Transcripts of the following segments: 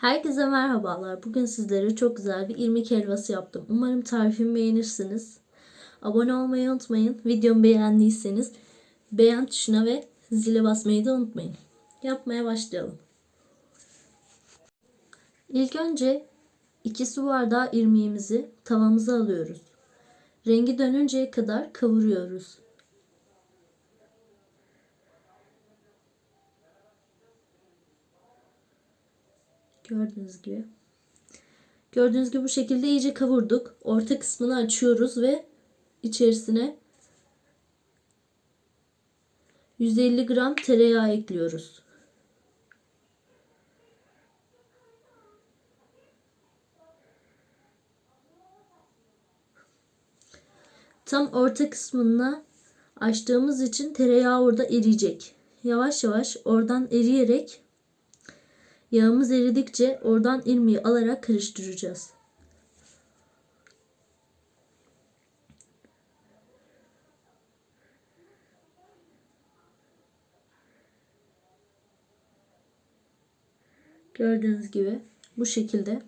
Herkese merhabalar. Bugün sizlere çok güzel bir irmik helvası yaptım. Umarım tarifimi beğenirsiniz. Abone olmayı unutmayın. Videomu beğendiyseniz beğen tuşuna ve zile basmayı da unutmayın. Yapmaya başlayalım. İlk önce 2 su bardağı irmiğimizi tavamıza alıyoruz. Rengi dönünceye kadar kavuruyoruz. Gördüğünüz gibi. Gördüğünüz gibi bu şekilde iyice kavurduk. Orta kısmını açıyoruz ve içerisine 150 gram tereyağı ekliyoruz. Tam orta kısmına açtığımız için tereyağı orada eriyecek. Yavaş yavaş oradan eriyerek Yağımız eridikçe oradan irmiği alarak karıştıracağız. Gördüğünüz gibi bu şekilde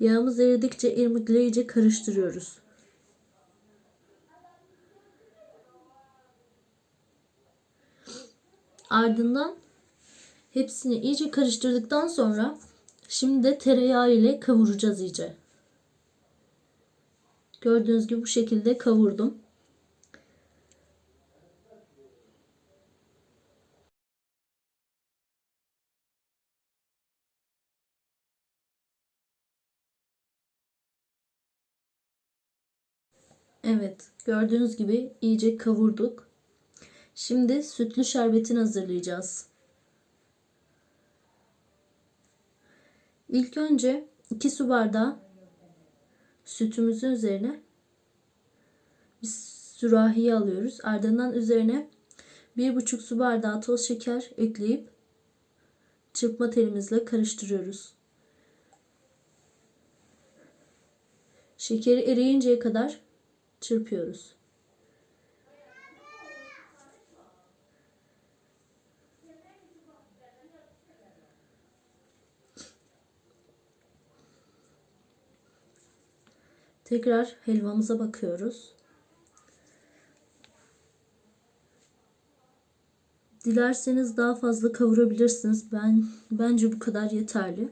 yağımız eridikçe irmikle iyice karıştırıyoruz. Ardından Hepsini iyice karıştırdıktan sonra şimdi de tereyağı ile kavuracağız iyice. Gördüğünüz gibi bu şekilde kavurdum. Evet, gördüğünüz gibi iyice kavurduk. Şimdi sütlü şerbetini hazırlayacağız. İlk önce 2 su bardağı sütümüzün üzerine bir sürahiyi alıyoruz. Ardından üzerine 1,5 su bardağı toz şeker ekleyip çırpma telimizle karıştırıyoruz. Şekeri eriyinceye kadar çırpıyoruz. Tekrar helvamıza bakıyoruz. Dilerseniz daha fazla kavurabilirsiniz. Ben bence bu kadar yeterli.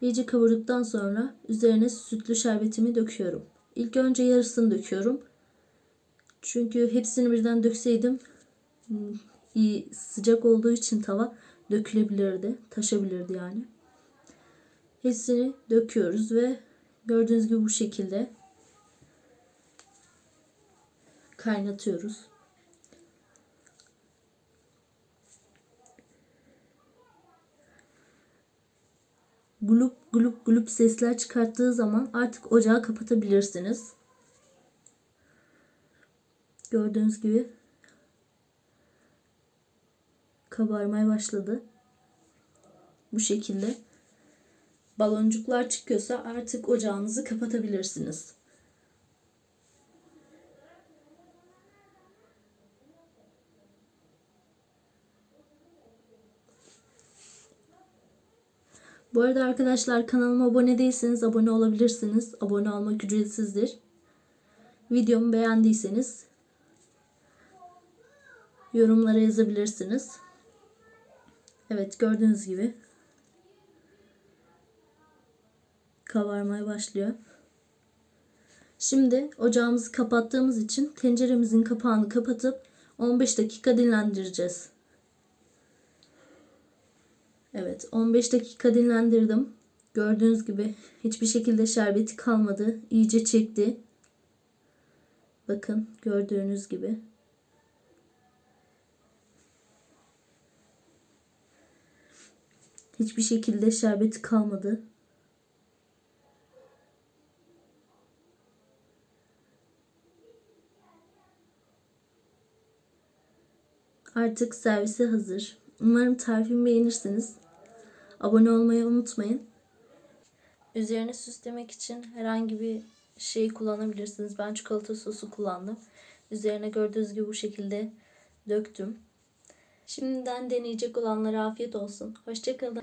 İyice kavurduktan sonra üzerine sütlü şerbetimi döküyorum. İlk önce yarısını döküyorum. Çünkü hepsini birden dökseydim hmm, iyi sıcak olduğu için tava dökülebilirdi, taşabilirdi yani. Hepsini döküyoruz ve Gördüğünüz gibi bu şekilde kaynatıyoruz. Gulup gulup gulup sesler çıkarttığı zaman artık ocağı kapatabilirsiniz. Gördüğünüz gibi kabarmaya başladı. Bu şekilde baloncuklar çıkıyorsa artık ocağınızı kapatabilirsiniz. Bu arada arkadaşlar kanalıma abone değilseniz abone olabilirsiniz. Abone olmak ücretsizdir. Videomu beğendiyseniz yorumlara yazabilirsiniz. Evet gördüğünüz gibi kabarmaya başlıyor. Şimdi ocağımızı kapattığımız için tenceremizin kapağını kapatıp 15 dakika dinlendireceğiz. Evet 15 dakika dinlendirdim. Gördüğünüz gibi hiçbir şekilde şerbeti kalmadı. İyice çekti. Bakın gördüğünüz gibi. Hiçbir şekilde şerbeti kalmadı. Artık servise hazır. Umarım tarifimi beğenirsiniz. Abone olmayı unutmayın. Üzerine süslemek için herhangi bir şey kullanabilirsiniz. Ben çikolata sosu kullandım. Üzerine gördüğünüz gibi bu şekilde döktüm. Şimdiden deneyecek olanlara afiyet olsun. Hoşçakalın.